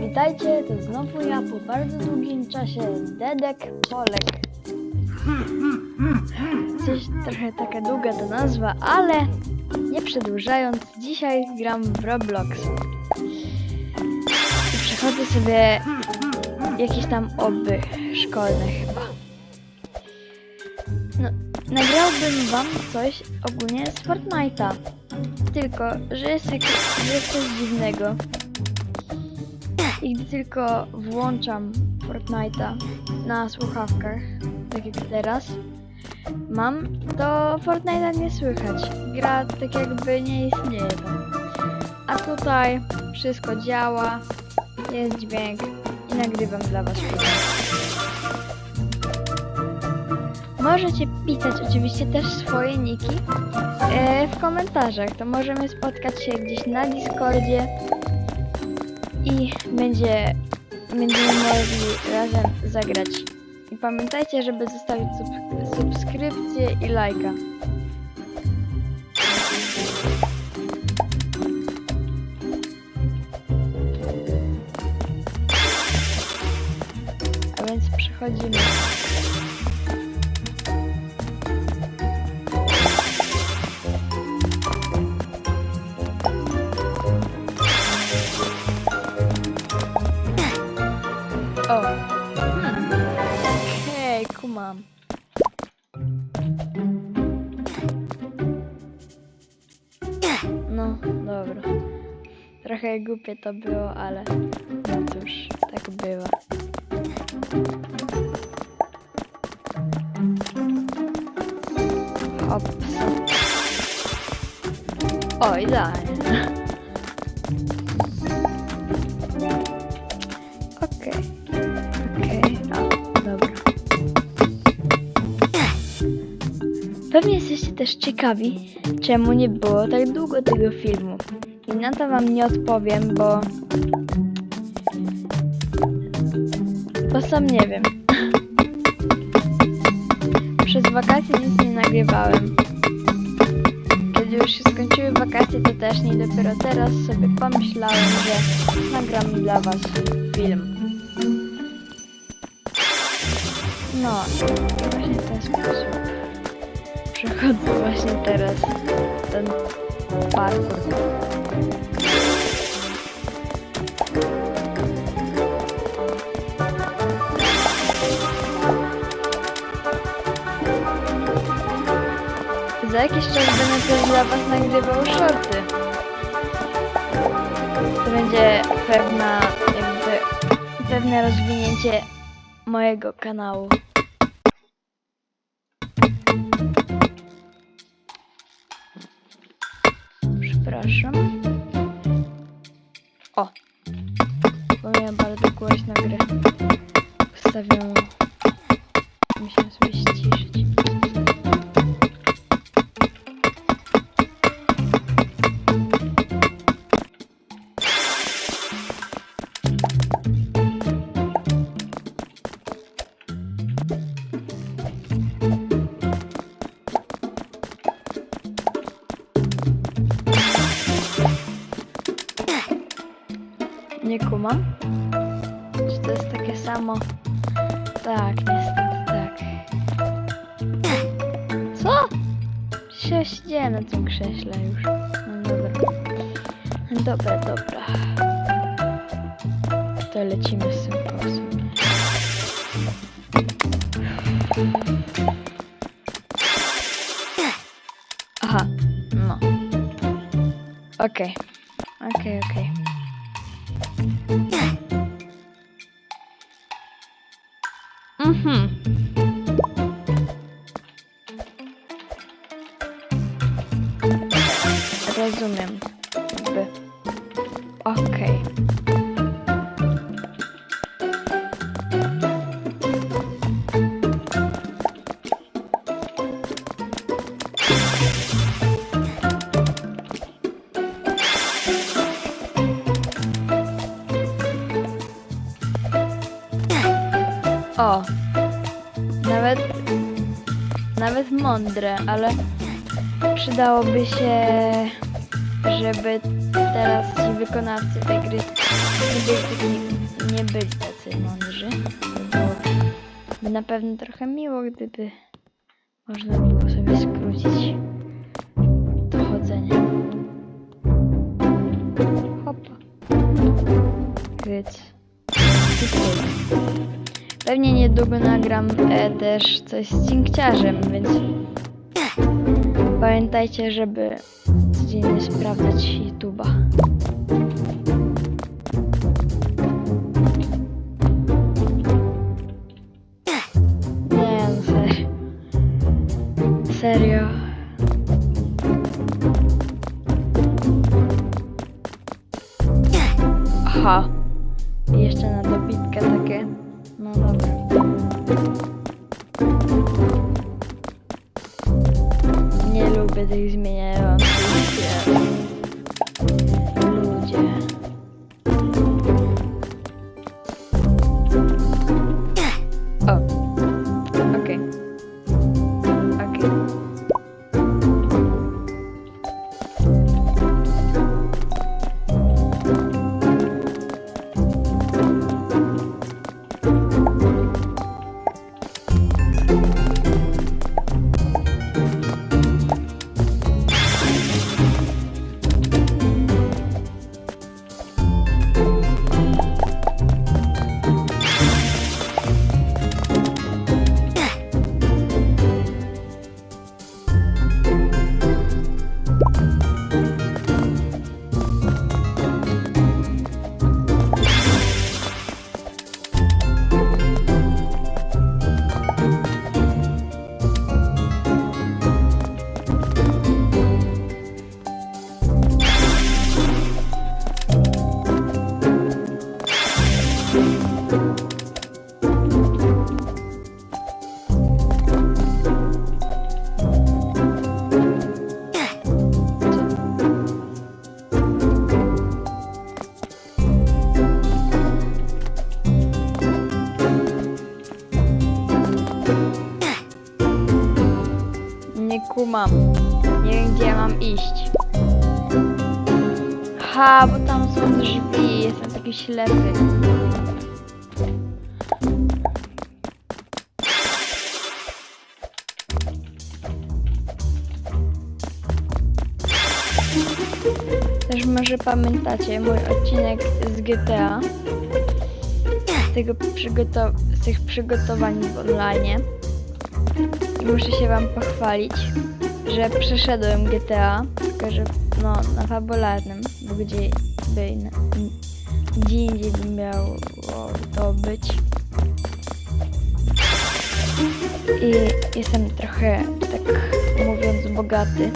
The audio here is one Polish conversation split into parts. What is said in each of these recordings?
Witajcie, to znowu ja po bardzo długim czasie, Dedek Polek. Coś trochę taka długa ta nazwa, ale nie przedłużając, dzisiaj gram w Roblox. I przechodzę sobie jakieś tam oby szkolne chyba. No, nagrałbym wam coś ogólnie z Fortnite'a. Tylko, że jest, jak, że jest coś dziwnego. I gdy tylko włączam Fortnite'a na słuchawkach, tak jak teraz, mam, to Fortnite'a nie słychać. Gra tak jakby nie istnieje. A tutaj wszystko działa, jest dźwięk i nagrywam dla was. Możecie pisać oczywiście też swoje niki e, w komentarzach. To możemy spotkać się gdzieś na Discordzie i będzie, będziemy mogli razem zagrać. I pamiętajcie, żeby zostawić sub, subskrypcję i lajka. A więc przechodzimy. Kumam. No, dobra. Trochę głupie to było, ale no cóż, tak bywa. Hops. O, idealnie. Okej. Okej, Pewnie jesteście też ciekawi, czemu nie było tak długo tego filmu. I na to wam nie odpowiem, bo... Bo sam nie wiem. Przez wakacje nic nie nagrywałem. Kiedy już się skończyły wakacje, to też nie. Dopiero teraz sobie pomyślałem, że nagram dla was film. No, właśnie w ten sposób przechodzę właśnie teraz ten parkour. Za jakiś czas będę też dla was nagrywał shorty. To będzie pewna, jakby, pewne rozwinięcie mojego kanału. Przepraszam. O! Bo miałem bardzo głośno grę. Ustawiam. Musiałem sobie ściszyć. Nie kumam. Czy to jest takie samo? Tak, niestety tak. Co? Ja siedziałem na tym krześle już. No dobra. Dobra, dobra. To lecimy z tym posłem. Aha, no. Okej. Okej, okej. Mhm. Rozumiem. Jakby. Okej. O. Nawet nawet mądre, ale przydałoby się, żeby teraz ci wykonawcy tej gry nie nie byli tacy mądrzy. By na pewno trochę miło, gdyby można było sobie skrócić to chodzenie. Hopa. Tyle. Pewnie niedługo nagram e, też coś z cinkciarzem, więc pamiętajcie, żeby codziennie sprawdzać YouTube'a. Nie no. Serio. Kumam. Nie wiem gdzie ja mam iść. Ha, bo tam są drzwi. Jestem taki ślepy. Też może pamiętacie mój odcinek z GTA. Z, tego z tych przygotowań w online. Muszę się wam pochwalić, że przeszedłem GTA, tylko że no na fabularnym, bo gdzie by in- gdzie indziej by miało to być. I jestem trochę, tak mówiąc, bogaty.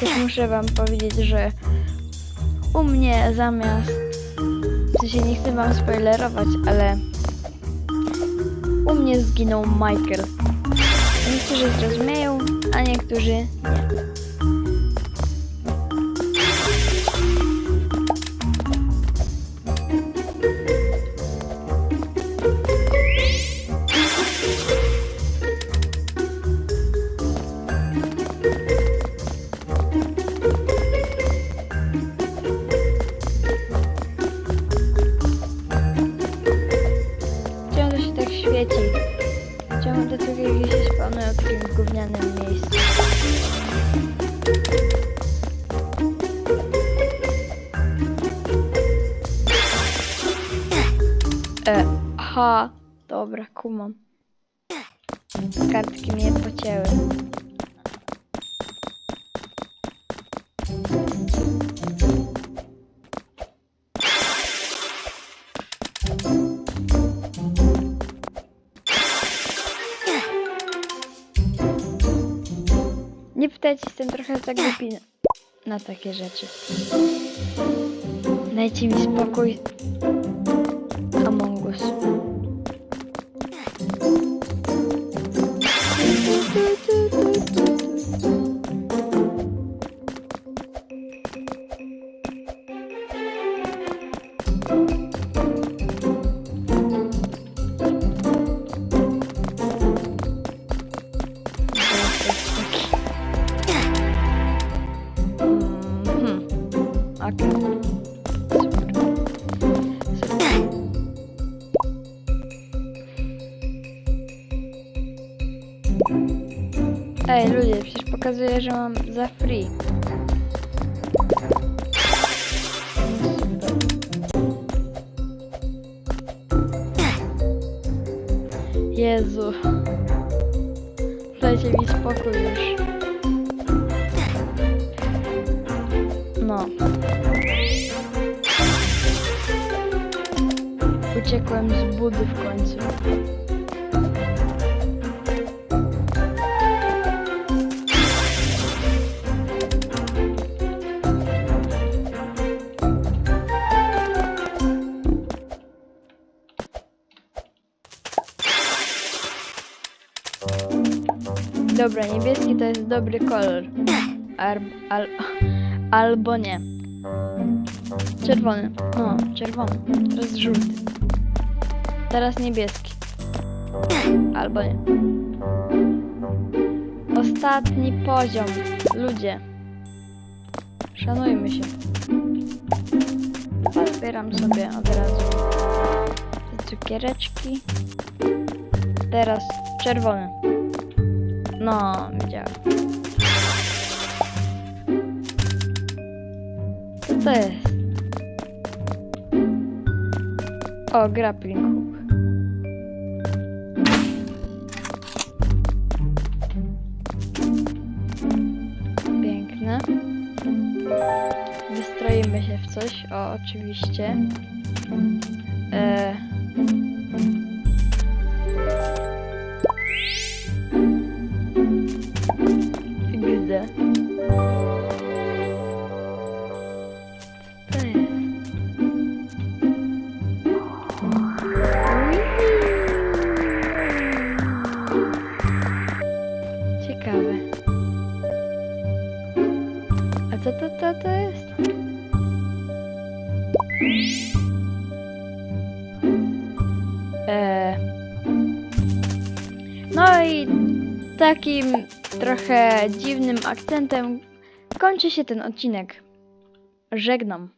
Też muszę wam powiedzieć, że u mnie zamiast... W sensie nie chcę wam spoilerować, ale... U mnie zginął Michael. Niektórzy zrozumieją, a niektórzy nie. Dobra, kumam. Kartki mnie pocięły. Nie pytajcie, jestem trochę za głupi na, na takie rzeczy. Dajcie mi spokój. Ej ludzie, przecież pokazuję, że mam za free. Jezu. Dajcie mi spokój już. No. Uciekłem z budy w końcu. Dobra, niebieski to jest dobry kolor. Ar, al, albo nie. Czerwony. No, czerwony. Teraz żółty. Teraz niebieski. Albo nie. Ostatni poziom. Ludzie. Szanujmy się. Zbieram sobie od razu te cukiereczki. Teraz czerwony. No, widziałem. Co to jest? O, grappling hook. Piękne. Wystroimy się w coś. O, oczywiście. E... takim trochę dziwnym akcentem kończy się ten odcinek. Żegnam.